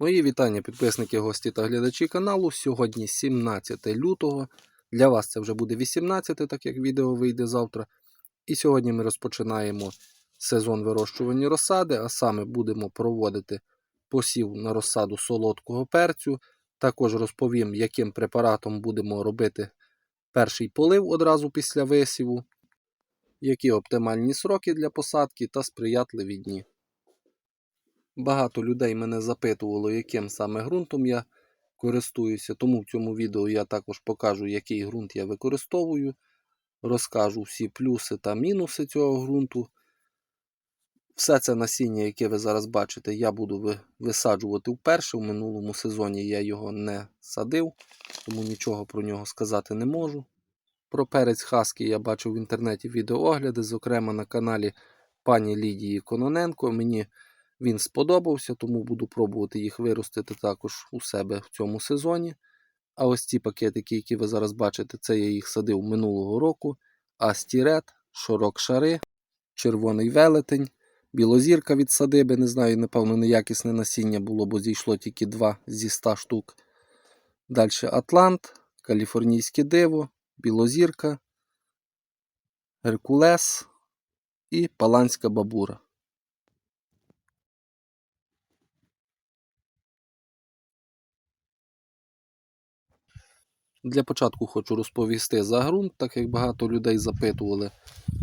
Мої вітання, підписники, гості та глядачі каналу. Сьогодні 17 лютого. Для вас це вже буде 18, так як відео вийде завтра. І сьогодні ми розпочинаємо сезон вирощування розсади, а саме будемо проводити посів на розсаду солодкого перцю. Також розповім, яким препаратом будемо робити перший полив одразу після висіву, які оптимальні сроки для посадки та сприятливі дні. Багато людей мене запитувало, яким саме ґрунтом я користуюся, тому в цьому відео я також покажу, який ґрунт я використовую, розкажу всі плюси та мінуси цього ґрунту. Все це насіння, яке ви зараз бачите, я буду висаджувати вперше. У минулому сезоні я його не садив, тому нічого про нього сказати не можу. Про перець хаски я бачив в інтернеті відеоогляди, зокрема на каналі пані Лідії Кононенко. Мені він сподобався, тому буду пробувати їх виростити також у себе в цьому сезоні. А ось ці пакетики, які ви зараз бачите, це я їх садив минулого року. Астірет, Шорок Шари, Червоний велетень, білозірка від садиби. Не знаю, напевно, неякісне насіння було, бо зійшло тільки два зі 100 штук. Далі Атлант, Каліфорнійське диво, білозірка, Геркулес і Паланська бабура. Для початку хочу розповісти за ґрунт, так як багато людей запитували.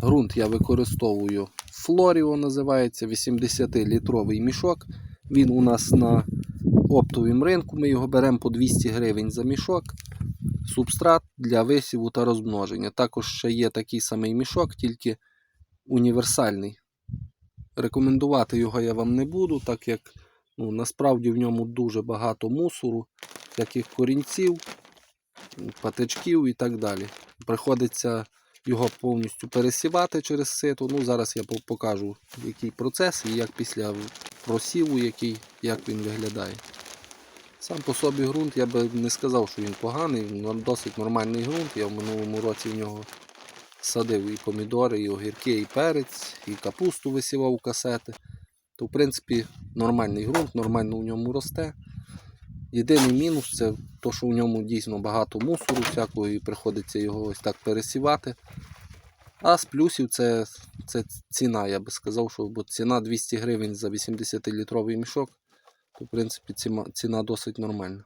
Ґрунт я використовую Флоріо, називається 80-літровий мішок. Він у нас на оптовому ринку. Ми його беремо по 200 гривень за мішок. Субстрат для висіву та розмноження. Також ще є такий самий мішок, тільки універсальний. Рекомендувати його я вам не буду, так як ну, насправді в ньому дуже багато мусору, таких корінців патичків і так далі. Приходиться його повністю пересівати через сито. Ну, Зараз я покажу, який процес і як після просіву, який, як він виглядає. Сам по собі ґрунт я би не сказав, що він поганий, досить нормальний ґрунт. Я в минулому році в нього садив і помідори, і огірки, і перець, і капусту висівав у касети. То, в принципі, нормальний ґрунт, нормально в ньому росте. Єдиний мінус це то, що в ньому дійсно багато мусору всякого і приходиться його ось так пересівати. А з плюсів це, це ціна, я би сказав, що бо ціна 200 гривень за 80-літровий мішок, то в принципі ціна досить нормальна.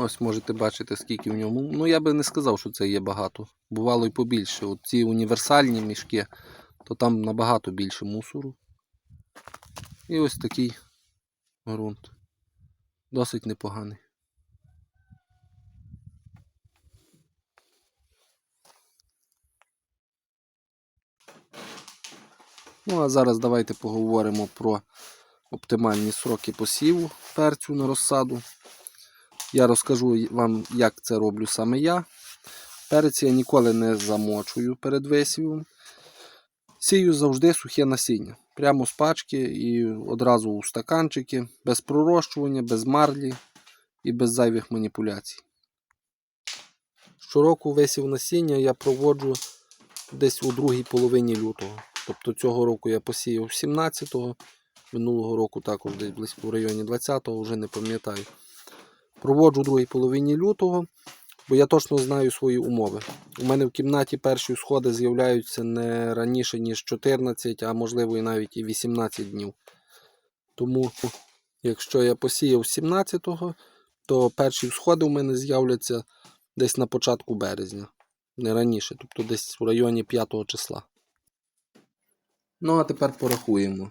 Ось можете бачити, скільки в ньому. Ну, я би не сказав, що це є багато. Бувало й побільше. От ці універсальні мішки, то там набагато більше мусору. І ось такий ґрунт. Досить непоганий. Ну, а зараз давайте поговоримо про оптимальні сроки посіву перцю на розсаду. Я розкажу вам, як це роблю саме я. Перець я ніколи не замочую перед висівом. Сію завжди сухе насіння. Прямо з пачки і одразу у стаканчики, без пророщування, без марлі і без зайвих маніпуляцій. Щороку висів насіння я проводжу десь у другій половині лютого. Тобто цього року я посіяв 17-го, минулого року також десь близько в районі 20-го, вже не пам'ятаю. Проводжу у другій половині лютого, бо я точно знаю свої умови. У мене в кімнаті перші сходи з'являються не раніше, ніж 14, а можливо і навіть і 18 днів. Тому, якщо я посіяв 17-го, то перші сходи у мене з'являться десь на початку березня, не раніше, тобто десь в районі 5 числа. Ну, а тепер порахуємо.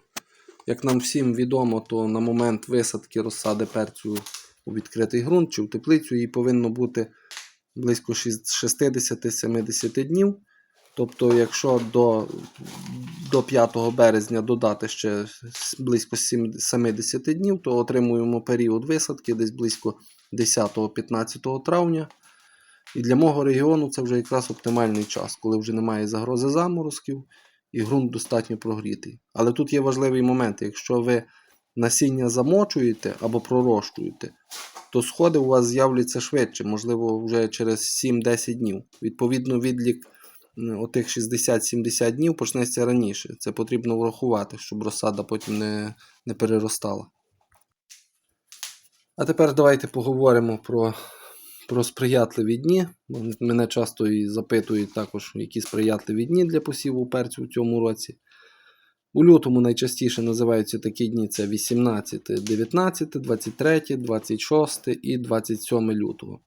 Як нам всім відомо, то на момент висадки розсади перцю у відкритий ґрунт чи в теплицю їй повинно бути близько 60-70 днів. Тобто, якщо до, до 5 березня додати ще близько 70 днів, то отримуємо період висадки десь близько 10-15 травня. І для мого регіону це вже якраз оптимальний час, коли вже немає загрози заморозків і ґрунт достатньо прогрітий. Але тут є важливий момент, якщо ви насіння замочуєте або пророщуєте, то сходи у вас з'являться швидше, можливо, вже через 7-10 днів. Відповідно, відлік отих 60-70 днів почнеться раніше. Це потрібно врахувати, щоб розсада потім не, не переростала. А тепер давайте поговоримо про, про сприятливі дні. Мене часто і запитують також, які сприятливі дні для посіву перцю в цьому році. У лютому найчастіше називаються такі дні: це 18, 19, 23, 26 і 27 лютого.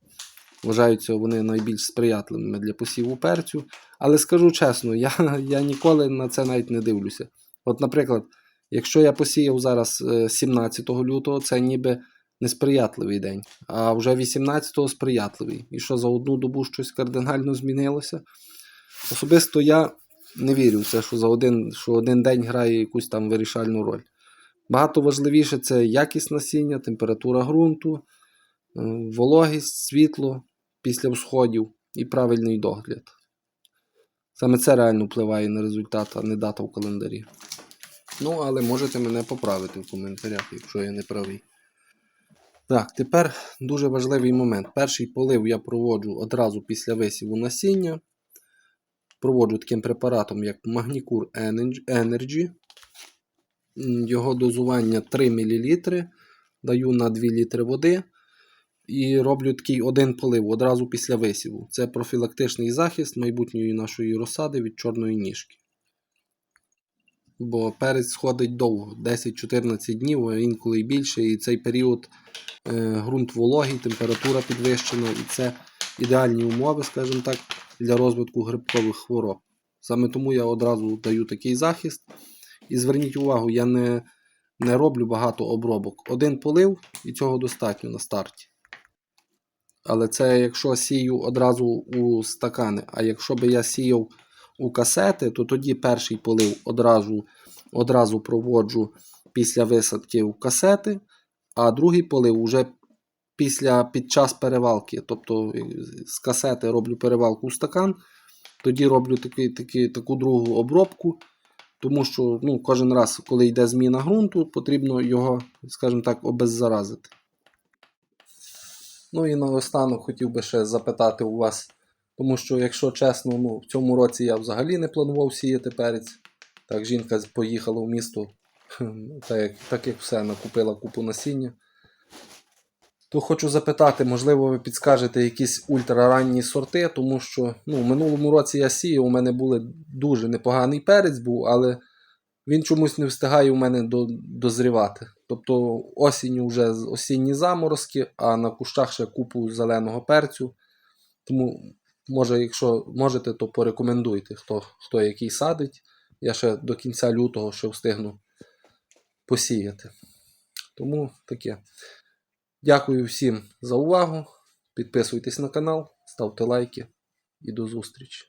Вважаються вони найбільш сприятливими для посіву перцю. Але скажу чесно, я, я ніколи на це навіть не дивлюся. От, наприклад, якщо я посіяв зараз е, 17 лютого, це ніби несприятливий день, а вже 18-го сприятливий. І що за одну добу щось кардинально змінилося? Особисто я не вірю в це, що за один, що один день грає якусь там вирішальну роль. Багато важливіше це якість насіння, температура ґрунту, е, вологість, світло після всходів і правильний догляд. Саме це реально впливає на результат, а не дата в календарі. Ну, але можете мене поправити в коментарях, якщо я не правий. Так, тепер дуже важливий момент. Перший полив я проводжу одразу після висіву насіння. Проводжу таким препаратом, як Magnicure Energy. Його дозування 3 мл. Даю на 2 літри води. І роблю такий один полив одразу після висіву. Це профілактичний захист майбутньої нашої розсади від чорної ніжки. Бо перець сходить довго, 10-14 днів, а інколи і більше. І цей період е, ґрунт вологий, температура підвищена, і це ідеальні умови, скажімо так, для розвитку грибкових хвороб. Саме тому я одразу даю такий захист. І зверніть увагу, я не, не роблю багато обробок. Один полив і цього достатньо на старті. Але це якщо сію одразу у стакани. А якщо би я сіяв у касети, то тоді перший полив одразу, одразу проводжу після висадки в касети, а другий полив вже після, під час перевалки. Тобто е, з касети роблю перевалку у стакан, тоді роблю таки, таки, таку другу обробку. Тому що ну, кожен раз, коли йде зміна ґрунту, потрібно його, скажімо так, обеззаразити. Ну і наостанок хотів би ще запитати у вас, тому що, якщо чесно, ну, в цьому році я взагалі не планував сіяти перець. Так, жінка поїхала в місто, так як, так як все, накупила купу насіння. То хочу запитати, можливо, ви підскажете якісь ультраранні сорти, тому що ну, в минулому році я сіяв, у мене були дуже непоганий перець був, але він чомусь не встигає у мене до, дозрівати. Тобто осінню вже осінні заморозки, а на кущах ще купу зеленого перцю. Тому, може, якщо можете, то порекомендуйте, хто, хто який садить. Я ще до кінця лютого ще встигну посіяти. Тому таке. Дякую всім за увагу. Підписуйтесь на канал, ставте лайки і до зустрічі.